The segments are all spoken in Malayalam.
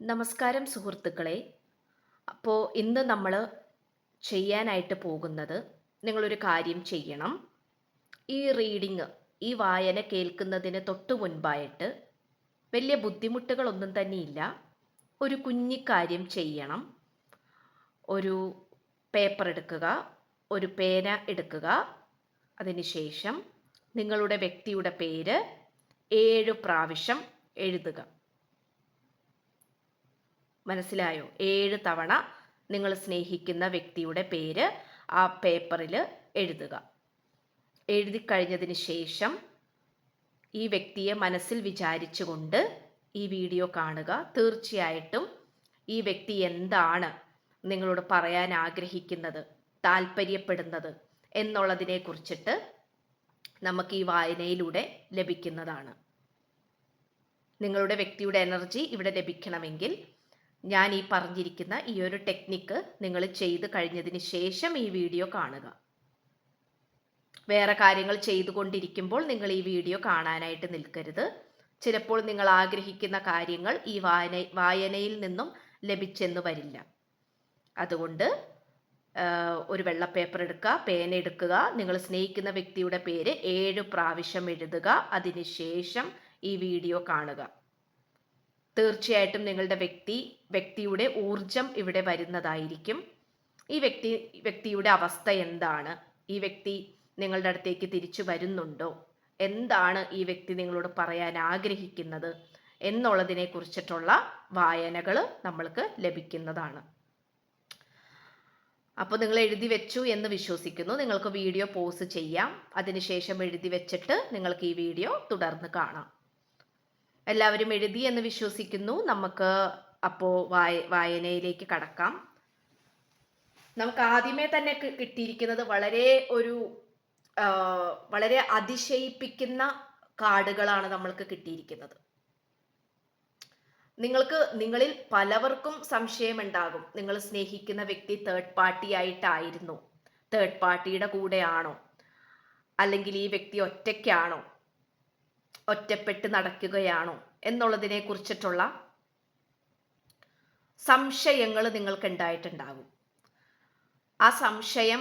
നമസ്കാരം സുഹൃത്തുക്കളെ. അപ്പോൾ ഇന്ന് നമ്മൾ ചെയ്യാനായിട്ട് പോകുന്നത് നിങ്ങളൊരു കാര്യം ചെയ്യണം. ഈ റീഡിങ് ഈ വായന കേൾക്കുന്നതിന് തൊട്ട് മുൻപായിട്ട് വലിയ ബുദ്ധിമുട്ടുകളൊന്നും തന്നെയില്ല. ഒരു കുഞ്ഞിക്കാര്യം ചെയ്യണം. ഒരു പേപ്പർ എടുക്കുക ഒരു പേന എടുക്കുക. അതിനുശേഷം നിങ്ങളുടെ വ്യക്തിയുടെ പേര് ഏഴ് പ്രാവശ്യം എഴുതുക. മനസ്സിലായോ? ഏഴ് തവണ നിങ്ങൾ സ്നേഹിക്കുന്ന വ്യക്തിയുടെ പേര് ആ പേപ്പറിൽ എഴുതുക. എഴുതി കഴിഞ്ഞതിന് ശേഷം ഈ വ്യക്തിയെ മനസ്സിൽ വിചാരിച്ചുകൊണ്ട് ഈ വീഡിയോ കാണുക. തീർച്ചയായിട്ടും ഈ വ്യക്തി എന്താണ് നിങ്ങളോട് പറയാൻ ആഗ്രഹിക്കുന്നത് താല്പര്യപ്പെടുന്നത് എന്നുള്ളതിനെ കുറിച്ചിട്ട് നമുക്ക് ഈ വായനയിലൂടെ ലഭിക്കുന്നതാണ്. നിങ്ങളുടെ വ്യക്തിയുടെ എനർജി ഇവിടെ ലഭിക്കണമെങ്കിൽ ഞാൻ ഈ പറഞ്ഞിരിക്കുന്ന ഈ ഒരു ടെക്നിക്ക് നിങ്ങൾ ചെയ്ത് കഴിഞ്ഞതിന് ശേഷം ഈ വീഡിയോ കാണുക. വേറെ കാര്യങ്ങൾ ചെയ്തുകൊണ്ടിരിക്കുമ്പോൾ നിങ്ങൾ ഈ വീഡിയോ കാണാനായിട്ട് നിൽക്കരുത്. ചിലപ്പോൾ നിങ്ങൾ ആഗ്രഹിക്കുന്ന കാര്യങ്ങൾ ഈ വായന വായനയിൽ നിന്നും ലഭിച്ചെന്ന് വരില്ല. അതുകൊണ്ട് ഒരു വെള്ള പേപ്പർ എടുക്കുക പേന എടുക്കുക നിങ്ങൾ സ്നേഹിക്കുന്ന വ്യക്തിയുടെ പേര് ഏഴ് പ്രാവശ്യം എഴുതുക അതിനുശേഷം ഈ വീഡിയോ കാണുക. തീർച്ചയായിട്ടും നിങ്ങളുടെ വ്യക്തി വ്യക്തിയുടെ ഊർജം ഇവിടെ വരുന്നതായിരിക്കും. ഈ വ്യക്തി വ്യക്തിയുടെ അവസ്ഥ എന്താണ്? ഈ വ്യക്തി നിങ്ങളുടെ അടുത്തേക്ക് തിരിച്ചു വരുന്നുണ്ടോ? എന്താണ് ഈ വ്യക്തി നിങ്ങളോട് പറയാൻ ആഗ്രഹിക്കുന്നത്? എന്നുള്ളതിനെ കുറിച്ചിട്ടുള്ള വായനകൾ നമ്മൾക്ക് ലഭിക്കുന്നതാണ്. അപ്പോൾ നിങ്ങൾ എഴുതി വെച്ചു എന്ന് വിശ്വസിക്കുന്നു. നിങ്ങൾക്ക് വീഡിയോ പോസ് ചെയ്യാം. അതിനുശേഷം എഴുതി വെച്ചിട്ട് നിങ്ങൾക്ക് ഈ വീഡിയോ തുടർന്ന് കാണാം. എല്ലാവരും എഴുതി എന്ന് വിശ്വസിക്കുന്നു. നമുക്ക് അപ്പോൾ വായ വായനയിലേക്ക് കടക്കാം. നമുക്ക് ആദ്യമേ തന്നെ കിട്ടിയിരിക്കുന്നത് വളരെ ഒരു വളരെ അതിശയിപ്പിക്കുന്ന കാർഡുകളാണ് നമ്മൾക്ക് കിട്ടിയിരിക്കുന്നത്. നിങ്ങൾക്ക് നിങ്ങളിൽ പലവർക്കും സംശയമുണ്ടാകും. നിങ്ങൾ സ്നേഹിക്കുന്ന വ്യക്തി തേർഡ് പാർട്ടി ആയിട്ടായിരുന്നു. തേർഡ് പാർട്ടിയുടെ കൂടെയാണോ? അല്ലെങ്കിൽ ഈ വ്യക്തി ഒറ്റയ്ക്കാണോ? ഒറ്റപ്പെട്ട് നടക്കുകയാണോ എന്നുള്ളതിനെ കുറിച്ചിട്ടുള്ള സംശയങ്ങൾ നിങ്ങൾക്ക് ഉണ്ടായിട്ടുണ്ടാകും ആ സംശയം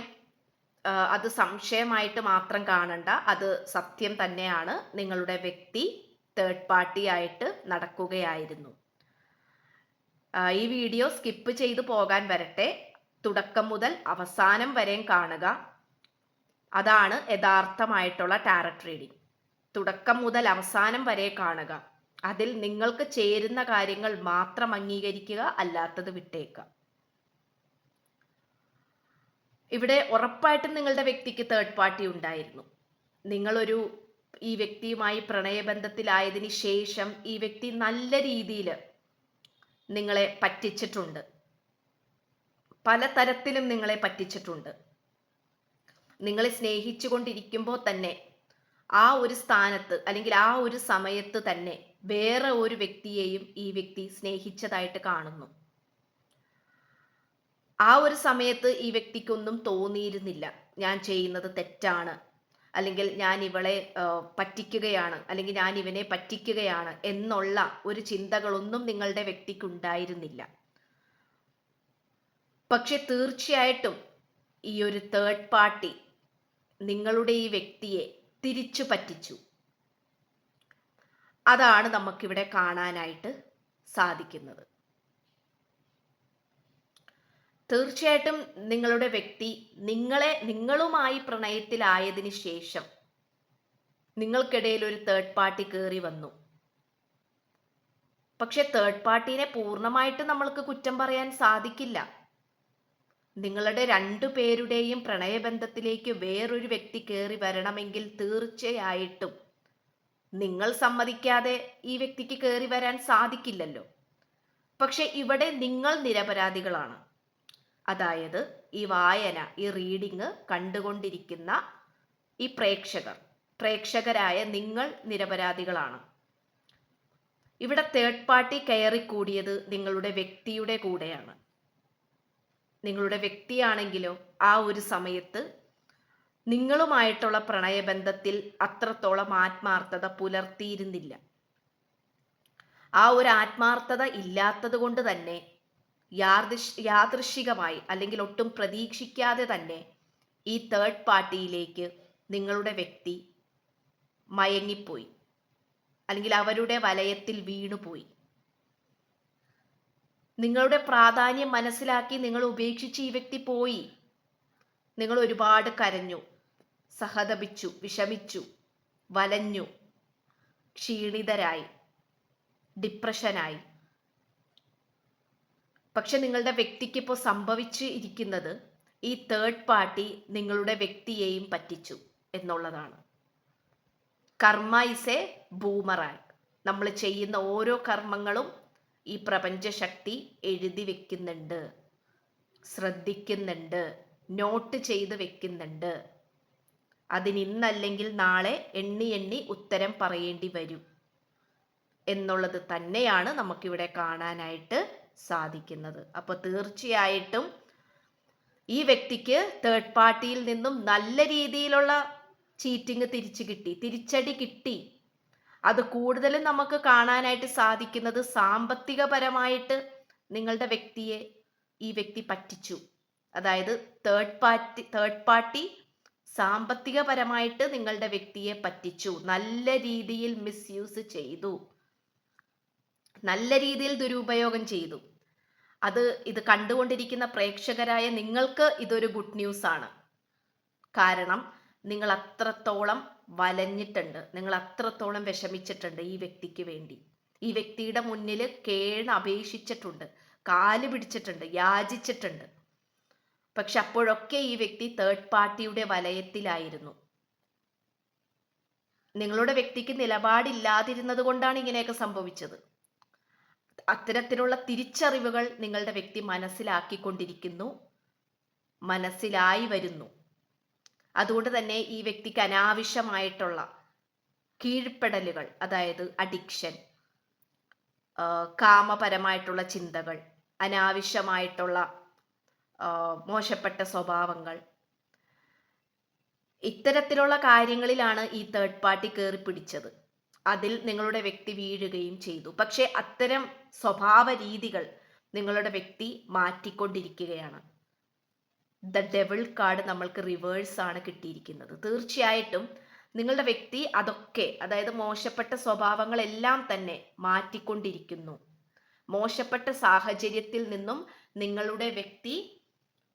അത് സംശയമായിട്ട് മാത്രം കാണണ്ട. അത് സത്യം തന്നെയാണ്. നിങ്ങളുടെ വ്യക്തി തേർഡ് പാർട്ടി ആയിട്ട് നടക്കുകയായിരുന്നു. ഈ വീഡിയോ സ്കിപ്പ് ചെയ്തു പോകാൻ വരട്ടെ. തുടക്കം മുതൽ അവസാനം വരെയും കാണുക. അതാണ് യഥാർത്ഥമായിട്ടുള്ള ടാരറ്റ് റീഡിംഗ് തുടക്കം മുതൽ അവസാനം വരെ കാണുക. അതിൽ നിങ്ങൾക്ക് ചേരുന്ന കാര്യങ്ങൾ മാത്രം അംഗീകരിക്കുക അല്ലാത്തത് വിട്ടേക്കുക. ഇവിടെ ഉറപ്പായിട്ടും നിങ്ങളുടെ വ്യക്തിക്ക് തേർഡ് പാർട്ടി ഉണ്ടായിരുന്നു. നിങ്ങളൊരു ഈ വ്യക്തിയുമായി പ്രണയബന്ധത്തിലായതിന് ശേഷം ഈ വ്യക്തി നല്ല രീതിയിൽ നിങ്ങളെ പറ്റിച്ചിട്ടുണ്ട്. പലതരത്തിലും നിങ്ങളെ പറ്റിച്ചിട്ടുണ്ട്. നിങ്ങളെ സ്നേഹിച്ചുകൊണ്ടിരിക്കുമ്പോൾ തന്നെ ആ ഒരു സ്ഥാനത്ത് അല്ലെങ്കിൽ ആ ഒരു സമയത്ത് തന്നെ വേറെ ഒരു വ്യക്തിയെയും ഈ വ്യക്തി സ്നേഹിച്ചതായിട്ട് കാണുന്നു. ആ ഒരു സമയത്ത് ഈ വ്യക്തിക്കൊന്നും തോന്നിയിരുന്നില്ല. ഞാൻ ചെയ്യുന്നത് തെറ്റാണ്. അല്ലെങ്കിൽ ഞാൻ ഇവളെ പറ്റിക്കുകയാണ്. അല്ലെങ്കിൽ ഞാൻ ഇവനെ പറ്റിക്കുകയാണ് എന്നുള്ള ഒരു ചിന്തകളൊന്നും നിങ്ങളുടെ വ്യക്തിക്ക് ഉണ്ടായിരുന്നില്ല പക്ഷെ തീർച്ചയായിട്ടും ഈ ഒരു തേർഡ് പാർട്ടി നിങ്ങളുടെ ഈ വ്യക്തിയെ തിരിച്ചു പറ്റിച്ചു. അതാണ് നമുക്കിവിടെ കാണാനായിട്ട് സാധിക്കുന്നത്. തീർച്ചയായിട്ടും നിങ്ങളുടെ വ്യക്തി നിങ്ങളെ നിങ്ങളുമായി പ്രണയത്തിലായതിന് ശേഷം നിങ്ങൾക്കിടയിൽ ഒരു തേർഡ് പാർട്ടി കയറി വന്നു. പക്ഷെ തേർഡ് പാർട്ടീനെ പൂർണമായിട്ട് നമ്മൾക്ക് കുറ്റം പറയാൻ സാധിക്കില്ല. നിങ്ങളുടെ രണ്ടു പേരുടെയും പ്രണയബന്ധത്തിലേക്ക് വേറൊരു വ്യക്തി കയറി വരണമെങ്കിൽ തീർച്ചയായിട്ടും നിങ്ങൾ സമ്മതിക്കാതെ ഈ വ്യക്തിക്ക് കയറി വരാൻ സാധിക്കില്ലല്ലോ. പക്ഷെ ഇവിടെ നിങ്ങൾ നിരപരാധികളാണ്. അതായത് ഈ വായന ഈ റീഡിങ് കണ്ടുകൊണ്ടിരിക്കുന്ന ഈ പ്രേക്ഷകർ പ്രേക്ഷകരായ നിങ്ങൾ നിരപരാധികളാണ്. ഇവിടെ തേർഡ് പാർട്ടി കയറി കൂടിയത് നിങ്ങളുടെ വ്യക്തിയുടെ കൂടെയാണ്. നിങ്ങളുടെ വ്യക്തിയാണെങ്കിലോ ആ ഒരു സമയത്ത് നിങ്ങളുമായിട്ടുള്ള പ്രണയബന്ധത്തിൽ അത്രത്തോളം ആത്മാർത്ഥത പുലർത്തിയിരുന്നില്ല. ആ ഒരു ആത്മാർത്ഥത ഇല്ലാത്തത് കൊണ്ട് തന്നെ യാദൃശ് യാദൃശികമായി അല്ലെങ്കിൽ ഒട്ടും പ്രതീക്ഷിക്കാതെ തന്നെ ഈ തേർഡ് പാർട്ടിയിലേക്ക് നിങ്ങളുടെ വ്യക്തി മയങ്ങിപ്പോയി. അല്ലെങ്കിൽ അവരുടെ വലയത്തിൽ വീണുപോയി. നിങ്ങളുടെ പ്രാധാന്യം മനസ്സിലാക്കി നിങ്ങൾ ഉപേക്ഷിച്ച് ഈ വ്യക്തി പോയി. നിങ്ങൾ ഒരുപാട് കരഞ്ഞു സഹതപിച്ചു വിഷമിച്ചു വലഞ്ഞു ക്ഷീണിതരായി ഡിപ്രഷനായി. പക്ഷെ നിങ്ങളുടെ വ്യക്തിക്ക് ഇപ്പോൾ സംഭവിച്ച് ഇരിക്കുന്നത് ഈ തേർഡ് പാർട്ടി നിങ്ങളുടെ വ്യക്തിയെയും പറ്റിച്ചു എന്നുള്ളതാണ്. കർമ്മ ഇസ് എ ബൂമറാങ് നമ്മൾ ചെയ്യുന്ന ഓരോ കർമ്മങ്ങളും ഈ പ്രപഞ്ചശക്തി എഴുതി വെക്കുന്നുണ്ട്. ശ്രദ്ധിക്കുന്നുണ്ട്. നോട്ട് ചെയ്ത് വെക്കുന്നുണ്ട്. അതിനിന്നല്ലെങ്കിൽ നാളെ എണ്ണി എണ്ണി ഉത്തരം പറയേണ്ടി വരും. എന്നുള്ളത് തന്നെയാണ് നമുക്കിവിടെ കാണാനായിട്ട് സാധിക്കുന്നത്. അപ്പോൾ തീർച്ചയായിട്ടും ഈ വ്യക്തിക്ക് തേർഡ് പാർട്ടിയിൽ നിന്നും നല്ല രീതിയിലുള്ള ചീറ്റിങ് തിരിച്ചു കിട്ടി. തിരിച്ചടി കിട്ടി. അത് കൂടുതലും നമുക്ക് കാണാനായിട്ട് സാധിക്കുന്നത് സാമ്പത്തികപരമായിട്ട് നിങ്ങളുടെ വ്യക്തിയെ ഈ വ്യക്തി പറ്റിച്ചു. അതായത് തേർഡ് പാർട്ടി തേർഡ് പാർട്ടി സാമ്പത്തികപരമായിട്ട് നിങ്ങളുടെ വ്യക്തിയെ പറ്റിച്ചു. നല്ല രീതിയിൽ മിസ്യൂസ് ചെയ്തു. നല്ല രീതിയിൽ ദുരുപയോഗം ചെയ്തു. അത് ഇത് കണ്ടുകൊണ്ടിരിക്കുന്ന പ്രേക്ഷകരായ നിങ്ങൾക്ക് ഇതൊരു ഗുഡ് ന്യൂസ് ആണ്. കാരണം നിങ്ങൾ അത്രത്തോളം വലഞ്ഞിട്ടുണ്ട്. നിങ്ങൾ അത്രത്തോളം വിഷമിച്ചിട്ടുണ്ട് ഈ വ്യക്തിക്ക് വേണ്ടി. ഈ വ്യക്തിയുടെ മുന്നിൽ കേണ് അപേക്ഷിച്ചിട്ടുണ്ട്. കാൽ പിടിച്ചിട്ടുണ്ട് യാചിച്ചിട്ടുണ്ട്. പക്ഷെ അപ്പോഴൊക്കെ ഈ വ്യക്തി തേർഡ് പാർട്ടിയുടെ വലയത്തിലായിരുന്നു. നിങ്ങളുടെ വ്യക്തിക്ക് നിലപാടില്ലാതിരുന്നത് കൊണ്ടാണ് ഇങ്ങനെയൊക്കെ സംഭവിച്ചത്. അത്തരത്തിലുള്ള തിരിച്ചറിവുകൾ നിങ്ങളുടെ വ്യക്തി മനസ്സിലാക്കിക്കൊണ്ടിരിക്കുന്നു മനസ്സിലായി വരുന്നു. അതുകൊണ്ട് തന്നെ ഈ വ്യക്തിക്ക് അനാവശ്യമായിട്ടുള്ള കീഴ്പ്പെടലുകൾ അതായത് അഡിക്ഷൻ കാമപരമായിട്ടുള്ള ചിന്തകൾ അനാവശ്യമായിട്ടുള്ള മോശപ്പെട്ട സ്വഭാവങ്ങൾ ഇത്തരത്തിലുള്ള കാര്യങ്ങളിലാണ് ഈ തേർഡ് പാർട്ടി കയറി പിടിച്ചത്. അതിൽ നിങ്ങളുടെ വ്യക്തി വീഴുകയും ചെയ്തു. പക്ഷേ അത്തരം സ്വഭാവ രീതികൾ നിങ്ങളുടെ വ്യക്തി മാറ്റിക്കൊണ്ടിരിക്കുകയാണ്. ദ ഡെവിൾ കാർഡ് നമ്മൾക്ക് റിവേഴ്സ് ആണ് കിട്ടിയിരിക്കുന്നത്. തീർച്ചയായിട്ടും നിങ്ങളുടെ വ്യക്തി അതൊക്കെ അതായത് മോശപ്പെട്ട സ്വഭാവങ്ങളെല്ലാം തന്നെ മാറ്റിക്കൊണ്ടിരിക്കുന്നു. മോശപ്പെട്ട സാഹചര്യത്തിൽ നിന്നും നിങ്ങളുടെ വ്യക്തി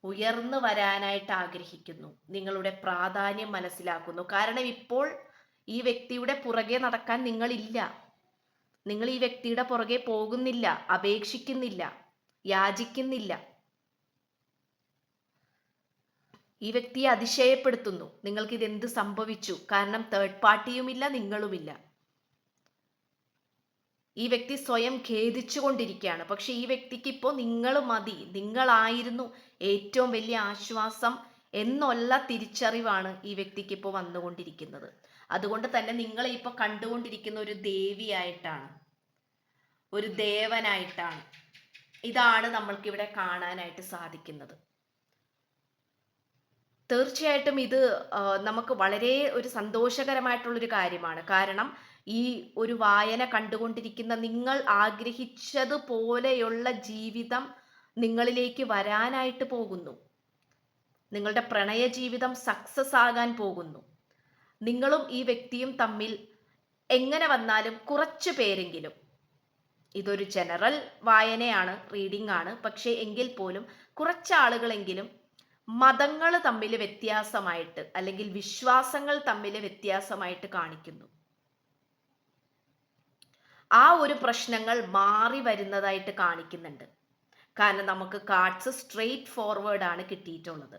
ഉയർന്നു വരാനായിട്ട് ആഗ്രഹിക്കുന്നു. നിങ്ങളുടെ പ്രാധാന്യം മനസ്സിലാക്കുന്നു. കാരണം ഇപ്പോൾ ഈ വ്യക്തിയുടെ പുറകെ നടക്കാൻ നിങ്ങളില്ല. നിങ്ങൾ ഈ വ്യക്തിയുടെ പുറകെ പോകുന്നില്ല അപേക്ഷിക്കുന്നില്ല യാചിക്കുന്നില്ല. ഈ വ്യക്തിയെ അതിശയപ്പെടുത്തുന്നു. നിങ്ങൾക്ക് ഇതെന്ത് സംഭവിച്ചു? കാരണം തേർഡ് പാർട്ടിയുമില്ല നിങ്ങളുമില്ല. ഈ വ്യക്തി സ്വയം ഖേദിച്ചുകൊണ്ടിരിക്കുകയാണ്. പക്ഷെ ഈ വ്യക്തിക്ക് ഇപ്പോൾ നിങ്ങൾ മതി. നിങ്ങളായിരുന്നു ഏറ്റവും വലിയ ആശ്വാസം എന്നുള്ള തിരിച്ചറിവാണ് ഈ വ്യക്തിക്ക് ഇപ്പോൾ വന്നുകൊണ്ടിരിക്കുന്നത്. അതുകൊണ്ട് തന്നെ നിങ്ങളെ ഇപ്പോൾ കണ്ടുകൊണ്ടിരിക്കുന്ന ഒരു ദേവിയായിട്ടാണ് ഒരു ദേവനായിട്ടാണ് ഇതാണ് നമ്മൾക്ക് ഇവിടെ കാണാനായിട്ട് സാധിക്കുന്നത്. തീർച്ചയായിട്ടും ഇത് നമുക്ക് വളരെ ഒരു സന്തോഷകരമായിട്ടുള്ളൊരു കാര്യമാണ്. കാരണം ഈ ഒരു വായന കണ്ടുകൊണ്ടിരിക്കുന്ന നിങ്ങൾ ആഗ്രഹിച്ചതുപോലെയുള്ള ജീവിതം നിങ്ങളിലേക്ക് വരാനായിട്ട് പോകുന്നു. നിങ്ങളുടെ പ്രണയ ജീവിതം സക്സസ് ആകാൻ പോകുന്നു. നിങ്ങളും ഈ വ്യക്തിയും തമ്മിൽ എങ്ങനെ വന്നാലും കുറച്ച് പേരെങ്കിലും. ഇതൊരു ജനറൽ വായനയാണ് റീഡിംഗ് ആണ്. പക്ഷേ എങ്കിൽ പോലും കുറച്ച് ആളുകളെങ്കിലും മതങ്ങൾ തമ്മിൽ വ്യത്യാസമായിട്ട് അല്ലെങ്കിൽ വിശ്വാസങ്ങൾ തമ്മിൽ വ്യത്യാസമായിട്ട് കാണിക്കുന്നു. ആ ഒരു പ്രശ്നങ്ങൾ മാറി വരുന്നതായിട്ട് കാണിക്കുന്നുണ്ട്. കാരണം നമുക്ക് കാർഡ്സ് സ്ട്രെയിറ്റ് ഫോർവേഡ് ആണ് കിട്ടിയിട്ടുള്ളത്.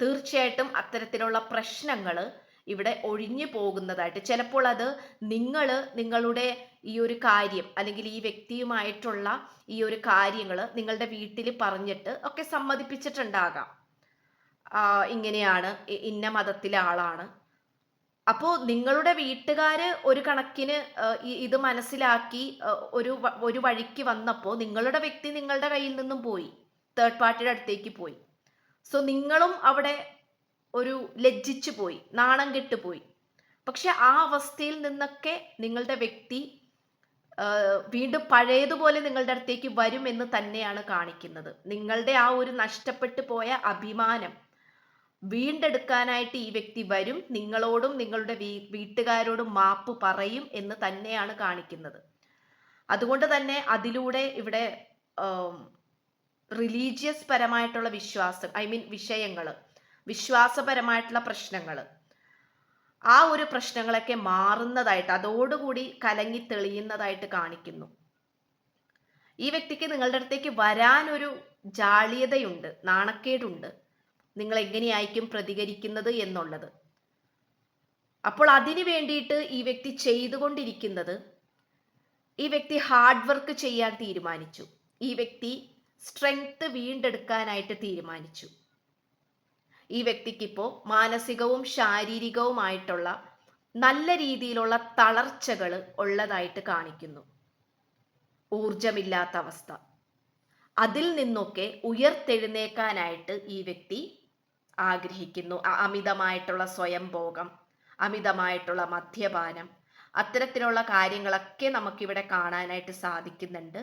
തീർച്ചയായിട്ടും അത്തരത്തിലുള്ള പ്രശ്നങ്ങൾ ഇവിടെ ഒഴിഞ്ഞു പോകുന്നതായിട്ട്. ചിലപ്പോൾ അത് നിങ്ങൾ നിങ്ങളുടെ ഈ ഒരു കാര്യം അല്ലെങ്കിൽ ഈ വ്യക്തിയുമായിട്ടുള്ള ഈ ഒരു കാര്യങ്ങൾ നിങ്ങളുടെ വീട്ടിൽ പറഞ്ഞിട്ട് ഒക്കെ സമ്മതിപ്പിച്ചിട്ടുണ്ടാകാം. ഇങ്ങനെയാണ് ഇന്ന മതത്തിലെ ആളാണ്. അപ്പോൾ നിങ്ങളുടെ വീട്ടുകാർ ഒരു കണക്കിന് ഇത് മനസ്സിലാക്കി ഒരു ഒരു വഴിക്ക് വന്നപ്പോൾ നിങ്ങളുടെ വ്യക്തി നിങ്ങളുടെ കയ്യിൽ നിന്നും പോയി. തേർഡ് പാർട്ടിയുടെ അടുത്തേക്ക് പോയി. സോ നിങ്ങളും അവിടെ ഒരു ലജ്ജിച്ചു പോയി നാണം കെട്ടുപോയി പക്ഷെ ആ അവസ്ഥയിൽ നിന്നൊക്കെ നിങ്ങളുടെ വ്യക്തി വീണ്ടും പഴയതുപോലെ നിങ്ങളുടെ അടുത്തേക്ക് വരും എന്ന് തന്നെയാണ് കാണിക്കുന്നത്. നിങ്ങളുടെ ആ ഒരു നഷ്ടപ്പെട്ടു പോയ അഭിമാനം വീണ്ടെടുക്കാനായിട്ട് ഈ വ്യക്തി വരും നിങ്ങളോടും നിങ്ങളുടെ വീ വീട്ടുകാരോടും മാപ്പ് പറയും എന്ന് തന്നെയാണ് കാണിക്കുന്നത്. അതുകൊണ്ട് തന്നെ അതിലൂടെ ഇവിടെ റിലീജിയസ് പരമായിട്ടുള്ള വിശ്വാസം ഐ മീൻ വിഷയങ്ങൾ വിശ്വാസപരമായിട്ടുള്ള പ്രശ്നങ്ങൾ ആ ഒരു പ്രശ്നങ്ങളൊക്കെ മാറുന്നതായിട്ട് അതോടുകൂടി കലങ്ങി തെളിയുന്നതായിട്ട് കാണിക്കുന്നു. ഈ വ്യക്തിക്ക് നിങ്ങളുടെ അടുത്തേക്ക് വരാനൊരു ജാളിയതയുണ്ട് നാണക്കേടുണ്ട്. നിങ്ങൾ എങ്ങനെയായിരിക്കും പ്രതികരിക്കുന്നത് എന്നുള്ളത്. അപ്പോൾ അതിനു വേണ്ടിയിട്ട് ഈ വ്യക്തി ചെയ്തുകൊണ്ടിരിക്കുന്നത് ഈ വ്യക്തി ഹാർഡ് വർക്ക് ചെയ്യാൻ തീരുമാനിച്ചു. ഈ വ്യക്തി സ്ട്രെങ്ത് വീണ്ടെടുക്കാനായിട്ട് തീരുമാനിച്ചു. ഈ വ്യക്തിക്കിപ്പോൾ മാനസികവും ശാരീരികവുമായിട്ടുള്ള നല്ല രീതിയിലുള്ള തളർച്ചകൾ ഉള്ളതായിട്ട് കാണിക്കുന്നു. ഊർജമില്ലാത്ത അവസ്ഥ. അതിൽ നിന്നൊക്കെ ഉയർത്തെഴുന്നേക്കാനായിട്ട് ഈ വ്യക്തി ആഗ്രഹിക്കുന്നു. അമിതമായിട്ടുള്ള സ്വയംഭോഗം അമിതമായിട്ടുള്ള മദ്യപാനം അത്തരത്തിലുള്ള കാര്യങ്ങളൊക്കെ നമുക്കിവിടെ കാണാനായിട്ട് സാധിക്കുന്നുണ്ട്.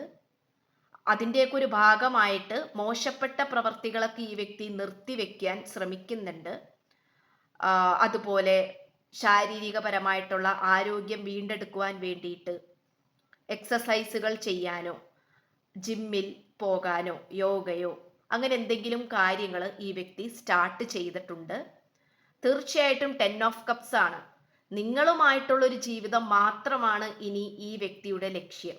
അതിന്റെയൊക്കെ ഒരു ഭാഗമായിട്ട് മോശപ്പെട്ട പ്രവർത്തികളൊക്കെ ഈ വ്യക്തി നിർത്തിവെക്കാൻ ശ്രമിക്കുന്നുണ്ട്. അതുപോലെ ശാരീരികപരമായിട്ടുള്ള ആരോഗ്യം വീണ്ടെടുക്കുവാൻ വേണ്ടിയിട്ട് എക്സസൈസുകൾ ചെയ്യാനോ ജിമ്മിൽ പോകാനോ യോഗയോ അങ്ങനെ എന്തെങ്കിലും കാര്യങ്ങൾ ഈ വ്യക്തി സ്റ്റാർട്ട് ചെയ്തിട്ടുണ്ട്. തീർച്ചയായിട്ടും ടെൻ ഓഫ് കപ്സ് ആണ്. നിങ്ങളുമായിട്ടുള്ളൊരു ജീവിതം മാത്രമാണ് ഇനി ഈ വ്യക്തിയുടെ ലക്ഷ്യം.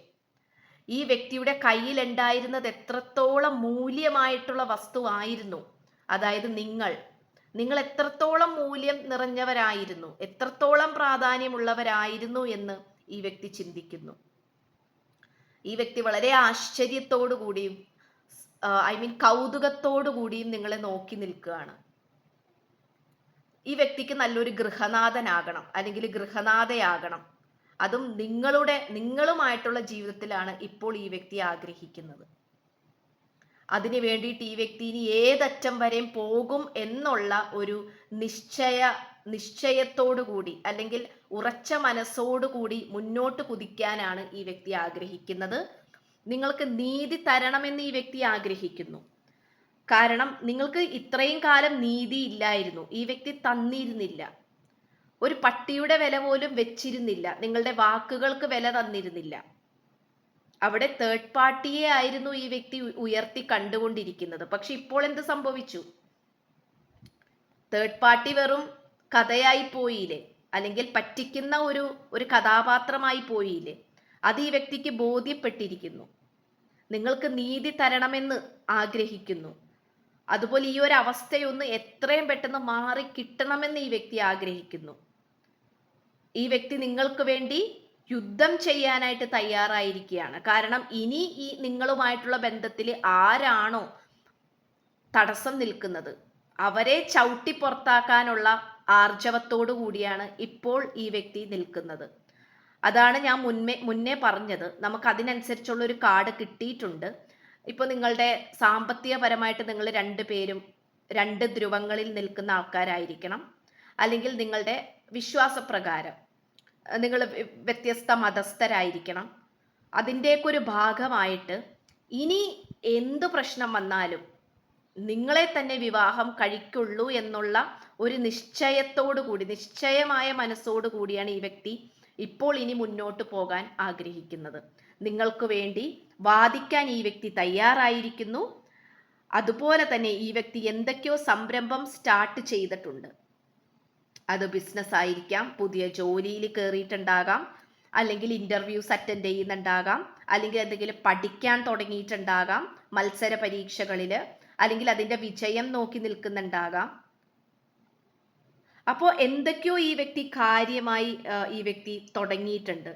ഈ വ്യക്തിയുടെ കയ്യിലുണ്ടായിരുന്നത് എത്രത്തോളം മൂല്യമായിട്ടുള്ള വസ്തുവായിരുന്നു? അതായത് നിങ്ങൾ. നിങ്ങൾ എത്രത്തോളം മൂല്യം നിറഞ്ഞവരായിരുന്നു? എത്രത്തോളം പ്രാധാന്യമുള്ളവരായിരുന്നു എന്ന് ഈ വ്യക്തി ചിന്തിക്കുന്നു. ഈ വ്യക്തി വളരെ ആശ്ചര്യത്തോടു കൂടിയും ഐ മീൻ കൗതുകത്തോടു കൂടിയും നിങ്ങളെ നോക്കി നിൽക്കുകയാണ്. ഈ വ്യക്തിക്ക് നല്ലൊരു ഗൃഹനാഥനാകണം അല്ലെങ്കിൽ ഗൃഹനാഥയാകണം. അതും നിങ്ങളുടെ നിങ്ങളുമായിട്ടുള്ള ജീവിതത്തിലാണ് ഇപ്പോൾ ഈ വ്യക്തി ആഗ്രഹിക്കുന്നത്. അതിനു വേണ്ടിയിട്ട് ഈ വ്യക്തി ഇനി ഏതറ്റം വരെയും പോകും എന്നുള്ള ഒരു നിശ്ചയ നിശ്ചയത്തോടു കൂടി അല്ലെങ്കിൽ ഉറച്ച മനസ്സോടുകൂടി മുന്നോട്ട് കുതിക്കാനാണ് ഈ വ്യക്തി ആഗ്രഹിക്കുന്നത്. നിങ്ങൾക്ക് നീതി തരണമെന്ന് ഈ വ്യക്തി ആഗ്രഹിക്കുന്നു. കാരണം നിങ്ങൾക്ക് ഇത്രയും കാലം നീതി ഇല്ലായിരുന്നു. ഈ വ്യക്തി തന്നിരുന്നില്ല. ഒരു പട്ടിയുടെ വില പോലും വെച്ചിരുന്നില്ല. നിങ്ങളുടെ വാക്കുകൾക്ക് വില തന്നിരുന്നില്ല. അവിടെ തേർഡ് പാർട്ടിയെ ആയിരുന്നു ഈ വ്യക്തി ഉയർത്തി കണ്ടുകൊണ്ടിരിക്കുന്നത്. പക്ഷെ ഇപ്പോൾ എന്ത് സംഭവിച്ചു? തേർഡ് പാർട്ടി വെറും കഥയായി പോയില്ലേ? അല്ലെങ്കിൽ പറ്റിക്കുന്ന ഒരു ഒരു കഥാപാത്രമായി പോയില്ലേ? അത് ഈ വ്യക്തിക്ക് ബോധ്യപ്പെട്ടിരിക്കുന്നു. നിങ്ങൾക്ക് നീതി തരണമെന്ന് ആഗ്രഹിക്കുന്നു. അതുപോലെ ഈ ഒരു അവസ്ഥയൊന്ന് എത്രയും പെട്ടെന്ന് മാറി കിട്ടണമെന്ന് ഈ വ്യക്തി ആഗ്രഹിക്കുന്നു. ഈ വ്യക്തി നിങ്ങൾക്ക് വേണ്ടി യുദ്ധം ചെയ്യാനായിട്ട് തയ്യാറായിരിക്കുകയാണ്. കാരണം ഇനി ഈ നിങ്ങളുമായിട്ടുള്ള ബന്ധത്തിൽ ആരാണോ തടസ്സം നിൽക്കുന്നത് അവരെ ചവിട്ടി പുറത്താക്കാനുള്ള ആർജവത്തോടു കൂടിയാണ് ഇപ്പോൾ ഈ വ്യക്തി നിൽക്കുന്നത്. അതാണ് ഞാൻ മുന്നേ മുന്നേ പറഞ്ഞത്. നമുക്ക് അതിനനുസരിച്ചുള്ള ഒരു കാർഡ് കിട്ടിയിട്ടുണ്ട്. ഇപ്പോൾ നിങ്ങളുടെ സാമ്പത്തികപരമായിട്ട് നിങ്ങൾ രണ്ട് പേരും രണ്ട് ധ്രുവങ്ങളിൽ നിൽക്കുന്ന ആൾക്കാരായിരിക്കണം. അല്ലെങ്കിൽ നിങ്ങളുടെ വിശ്വാസപ്രകാരം. നിങ്ങൾ വ്യത്യസ്ത മതസ്ഥരായിരിക്കണം. അതിന്റെയൊക്കെ ഒരു ഭാഗമായിട്ട് ഇനി എന്ത് പ്രശ്നം വന്നാലും നിങ്ങളെ തന്നെ വിവാഹം കഴിക്കുള്ളൂ എന്നുള്ള ഒരു നിശ്ചയത്തോടു കൂടി നിശ്ചയമായ മനസ്സോടു കൂടിയാണ് ഈ വ്യക്തി ഇപ്പോൾ ഇനി മുന്നോട്ട് പോകാൻ ആഗ്രഹിക്കുന്നത്. നിങ്ങൾക്ക് വേണ്ടി വാദിക്കാൻ ഈ വ്യക്തി തയ്യാറായിരിക്കുന്നു. അതുപോലെ തന്നെ ഈ വ്യക്തി എന്തൊക്കെയോ സംരംഭം സ്റ്റാർട്ട് ചെയ്തിട്ടുണ്ട്. അത് ബിസിനസ് ആയിരിക്കാം. പുതിയ ജോലിയിൽ കയറിയിട്ടുണ്ടാകാം അല്ലെങ്കിൽ ഇന്റർവ്യൂസ് അറ്റൻഡ് ചെയ്യുന്നുണ്ടാകാം. അല്ലെങ്കിൽ എന്തെങ്കിലും പഠിക്കാൻ തുടങ്ങിയിട്ടുണ്ടാകാം. മത്സര പരീക്ഷകളിൽ അല്ലെങ്കിൽ അതിന്റെ വിജയം നോക്കി നിൽക്കുന്നുണ്ടാകാം. അപ്പോൾ എന്തൊക്കെയോ ഈ വ്യക്തി കാര്യമായി ഈ വ്യക്തി തുടങ്ങിയിട്ടുണ്ട്.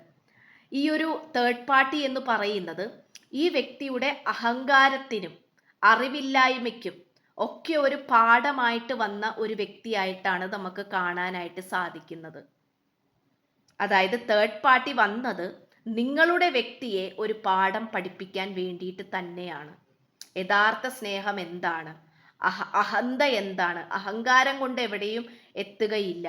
ഈ ഒരു തേർഡ് പാർട്ടി എന്ന് പറയുന്നത് ഈ വ്യക്തിയുടെ അഹങ്കാരത്തിനും അറിവില്ലായ്മയ്ക്കും ഒക്കെ ഒരു പാഠമായിട്ട് വന്ന ഒരു വ്യക്തിയായിട്ടാണ് നമുക്ക് കാണാനായിട്ട് സാധിക്കുന്നത്. അതായത് തേർഡ് പാർട്ടി വന്നത് നിങ്ങളുടെ വ്യക്തിയെ ഒരു പാഠം പഠിപ്പിക്കാൻ വേണ്ടിയിട്ട് തന്നെയാണ്. യഥാർത്ഥ സ്നേഹം എന്താണ്? അഹ അഹന്ത എന്താണ്? അഹങ്കാരം കൊണ്ട് എവിടെയും എത്തുകയില്ല.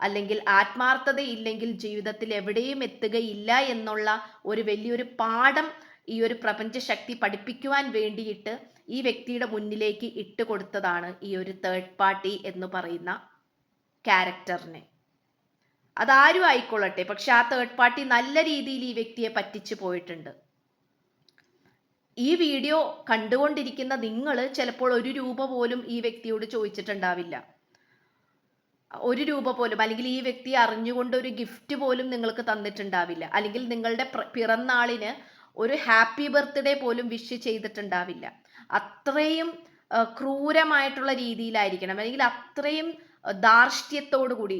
അല്ലെങ്കിൽ ആത്മാർത്ഥതയില്ലെങ്കിൽ ജീവിതത്തിൽ എവിടെയും എത്തുകയില്ല എന്നുള്ള ഒരു വലിയൊരു പാഠം ഈ ഒരു പ്രപഞ്ചശക്തി പഠിപ്പിക്കുവാൻ വേണ്ടിയിട്ട് ഈ വ്യക്തിയുടെ മുന്നിലേക്ക് ഇട്ട് കൊടുത്തതാണ് ഈ ഒരു തേർഡ് പാർട്ടി എന്ന് പറയുന്ന ക്യാരക്ടറിനെ അതാരും ആയിക്കൊള്ളട്ടെ പക്ഷെ ആ തേർഡ് പാർട്ടി നല്ല രീതിയിൽ ഈ വ്യക്തിയെ പറ്റിച്ചു പോയിട്ടുണ്ട്. ഈ വീഡിയോ കണ്ടുകൊണ്ടിരിക്കുന്ന നിങ്ങൾ ചിലപ്പോൾ ഒരു രൂപ പോലും ഈ വ്യക്തിയോട് ചോദിച്ചിട്ടുണ്ടാവില്ല. ഒരു രൂപ പോലും അല്ലെങ്കിൽ ഈ വ്യക്തി അറിഞ്ഞുകൊണ്ട് ഒരു ഗിഫ്റ്റ് പോലും നിങ്ങൾക്ക് തന്നിട്ടുണ്ടാവില്ല. അല്ലെങ്കിൽ നിങ്ങളുടെ പിറന്നാളിന് ഒരു ഹാപ്പി ബർത്ത്ഡേ പോലും വിഷ് ചെയ്തിട്ടുണ്ടാവില്ല. അത്രയും ക്രൂരമായിട്ടുള്ള രീതിയിലായിരിക്കണം. അല്ലെങ്കിൽ അത്രയും ധാർഷ്ട്യത്തോടു കൂടി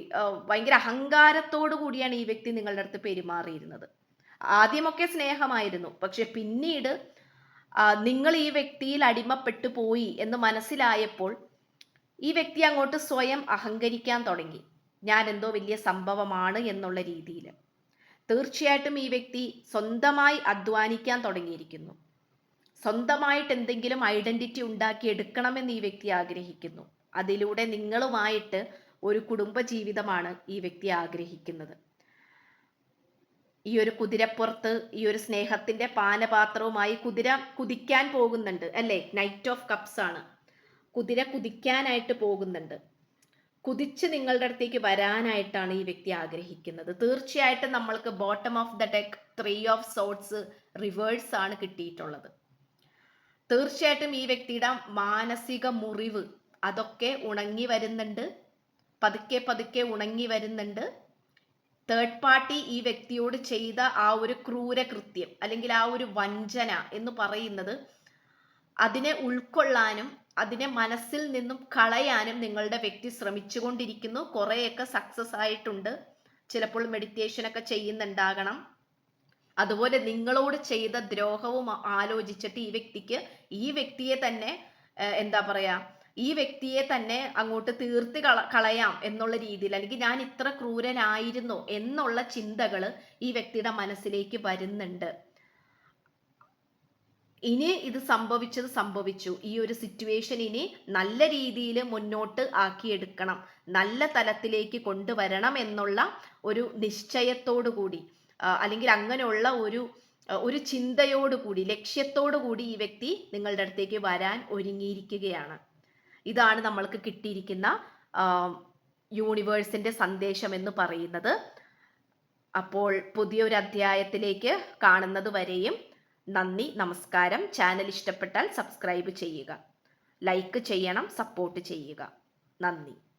ഭയങ്കര അഹങ്കാരത്തോടു കൂടിയാണ് ഈ വ്യക്തി നിങ്ങളുടെ അടുത്ത് പെരുമാറിയിരുന്നത്. ആദ്യമൊക്കെ സ്നേഹമായിരുന്നു. പക്ഷെ പിന്നീട് നിങ്ങൾ ഈ വ്യക്തിയിൽ അടിമപ്പെട്ടു പോയി എന്ന് മനസ്സിലായപ്പോൾ ഈ വ്യക്തി അങ്ങോട്ട് സ്വയം അഹങ്കരിക്കാൻ തുടങ്ങി. ഞാൻ എന്തോ വലിയ സംഭവമാണ് എന്നുള്ള രീതിയിൽ. തീർച്ചയായിട്ടും ഈ വ്യക്തി സ്വന്തമായി അധ്വാനിക്കാൻ തുടങ്ങിയിരിക്കുന്നു. സ്വന്തമായിട്ട് എന്തെങ്കിലും ഐഡന്റിറ്റി ഉണ്ടാക്കി എടുക്കണമെന്ന് ഈ വ്യക്തി ആഗ്രഹിക്കുന്നു. അതിലൂടെ നിങ്ങളുമായിട്ട് ഒരു കുടുംബ ജീവിതമാണ് ഈ വ്യക്തി ആഗ്രഹിക്കുന്നത്. ഈ ഒരു കുതിരപ്പുറത്ത് ഈ ഒരു സ്നേഹത്തിന്റെ പാനപാത്രവുമായി കുതിര കുതിക്കാൻ പോകുന്നുണ്ട് അല്ലേ? നൈറ്റ് ഓഫ് കപ്സ് ആണ്. കുതിര കുതിക്കാനായിട്ട് പോകുന്നുണ്ട്. കുതിച്ച് നിങ്ങളുടെ അടുത്തേക്ക് വരാനായിട്ടാണ് ഈ വ്യക്തി ആഗ്രഹിക്കുന്നത്. തീർച്ചയായിട്ടും നമ്മൾക്ക് bottom of the deck three of swords reverse ആണ് കിട്ടിയിട്ടുള്ളത്. തീർച്ചയായിട്ടും ഈ വ്യക്തിയുടെ മാനസിക മുറിവ് അതൊക്കെ ഉണങ്ങി വരുന്നുണ്ട്. പതുക്കെ പതുക്കെ ഉണങ്ങി വരുന്നുണ്ട്. തേർഡ് പാർട്ടി ഈ വ്യക്തിയോട് ചെയ്ത ആ ഒരു ക്രൂര കൃത്യം അല്ലെങ്കിൽ ആ ഒരു വഞ്ചന എന്ന് പറയുന്നത് അതിനെ ഉൾക്കൊള്ളാനും അതിനെ മനസ്സിൽ നിന്നും കളയാനും നിങ്ങളുടെ വ്യക്തി ശ്രമിച്ചുകൊണ്ടിരിക്കുന്നു. കുറേയൊക്കെ സക്സസ് ആയിട്ടുണ്ട്. ചിലപ്പോൾ മെഡിറ്റേഷൻ ഒക്കെ ചെയ്യുന്നുണ്ടാകണം. അതുപോലെ നിങ്ങളോട് ചെയ്ത ദ്രോഹവും ആലോചിച്ചിട്ട് ഈ വ്യക്തിക്ക് ഈ വ്യക്തിയെ തന്നെ എന്താ പറയാ ഈ വ്യക്തിയെ തന്നെ അങ്ങോട്ട് തീർത്ത് കള കളയാം എന്നുള്ള രീതിയിൽ അല്ലെങ്കിൽ ഞാൻ ഇത്ര ക്രൂരനായിരുന്നു എന്നുള്ള ചിന്തകൾ ഈ വ്യക്തിയുടെ മനസ്സിലേക്ക് വരുന്നുണ്ട്. ഇനി ഇത് സംഭവിച്ചത് സംഭവിച്ചു. ഈ ഒരു സിറ്റുവേഷൻ ഇനി നല്ല രീതിയിൽ മുന്നോട്ട് ആക്കിയെടുക്കണം. നല്ല തലത്തിലേക്ക് കൊണ്ടുവരണം എന്നുള്ള ഒരു നിശ്ചയത്തോടു കൂടി അല്ലെങ്കിൽ അങ്ങനെയുള്ള ഒരു ഒരു ചിന്തയോടുകൂടി ലക്ഷ്യത്തോടുകൂടി ഈ വ്യക്തി നിങ്ങളുടെ അടുത്തേക്ക് വരാൻ ഒരുങ്ങിയിരിക്കുകയാണ്. ഇതാണ് നമ്മൾക്ക് കിട്ടിയിരിക്കുന്ന യൂണിവേഴ്സിന്റെ സന്ദേശം എന്ന് പറയുന്നത്. അപ്പോൾ പുതിയൊരു അധ്യായത്തിലേക്ക് കാണുന്നത് വരെയും നന്ദി നമസ്കാരം. ചാനൽ ഇഷ്ടപ്പെട്ടാൽ സബ്സ്ക്രൈബ് ചെയ്യുക. ലൈക്ക് ചെയ്യണം സപ്പോർട്ട് ചെയ്യുക. നന്ദി.